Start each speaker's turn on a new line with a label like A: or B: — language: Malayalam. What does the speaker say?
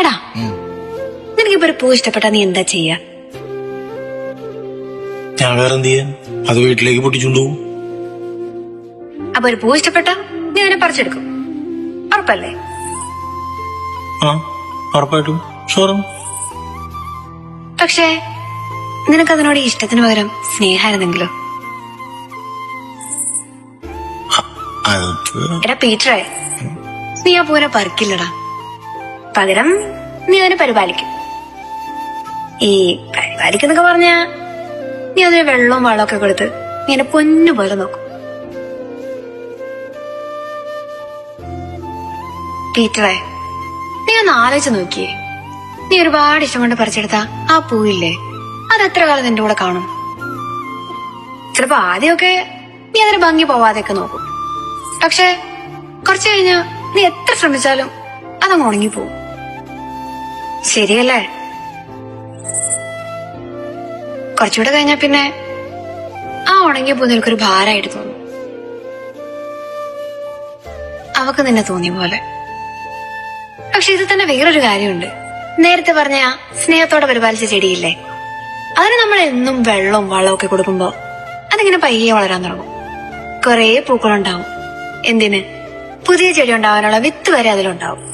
A: എടാ. നിനക്കിപ്പോ ഒരു പൂ ഇഷ്ടപ്പെട്ടാ നീ എന്താ ചെയ്യാ?
B: ഞാൻ വേറെ എന്ത് ചെയ്യാൻ? അത് വീട്ടിലേക്ക് പൊട്ടിച്ചുണ്ടോ
A: അപ്പൊ ഒരു പൂ ഇഷ്ടപ്പെട്ട നീ അതിനെ പറിച്ചെടുക്കും. ഉറപ്പല്ലേ?
B: ആ ഉറപ്പായിട്ടും. ഷോറും
A: പക്ഷേ നിനക്ക് അതിനോട് ഇഷ്ടത്തിന് പകരം സ്നേഹമായിരുന്നെങ്കിലോ എടാ പീറ്ററെ. നീ ആ പൂനെ പറിക്കില്ലടാ. പകരം നീ അതിനെ പരിപാലിക്കും. ഈ പരിപാലിക്കുന്നൊക്കെ പറഞ്ഞ നീ അതിന് വെള്ളവും വളമൊക്കെ കൊടുത്ത് നീ എന്നെ പൊന്നു പോലെ നോക്കും. പീറ്ററെ നീ ഒന്ന് ആലോചിച്ച് നോക്കിയേ. നീ ഒരുപാട് ഇഷ്ടം കൊണ്ട് പറിച്ചെടുത്ത ആ പൂവില്ലേ? അത് എത്ര കാലം നിന്റെ കൂടെ കാണും? ചിലപ്പോ ആദ്യമൊക്കെ നീ അതിന് ഭംഗി പോവാതെയൊക്കെ നോക്കും. പക്ഷെ കുറച്ചു കഴിഞ്ഞ നീ എത്ര ശ്രമിച്ചാലും അതങ്ങ് ഉണങ്ങിപ്പോവും. ശരിയല്ലേ? കുറച്ചുകൂടെ കഴിഞ്ഞാ പിന്നെ ആ ഉണങ്ങിയ പൂ നിനക്കൊരു ഭാരമായിട്ട് തോന്നും. അവക്ക് നിന്നെ തോന്നിയ പോലെ. പക്ഷെ ഇത് തന്നെ വേറൊരു കാര്യമുണ്ട്. നേരത്തെ പറഞ്ഞ സ്നേഹത്തോടെ പരിപാലിച്ച ചെടിയില്ലേ? അതിന് നമ്മൾ എന്നും വെള്ളവും വളവും ഒക്കെ കൊടുക്കുമ്പോ അതിങ്ങനെ പയ്യെ വളരാൻ തുടങ്ങും. കുറേ പൂക്കളുണ്ടാവും. എന്തിന്? പുതിയ ചെടി ഉണ്ടാവാനുള്ള വിത്ത് വരെ അതിലുണ്ടാവും.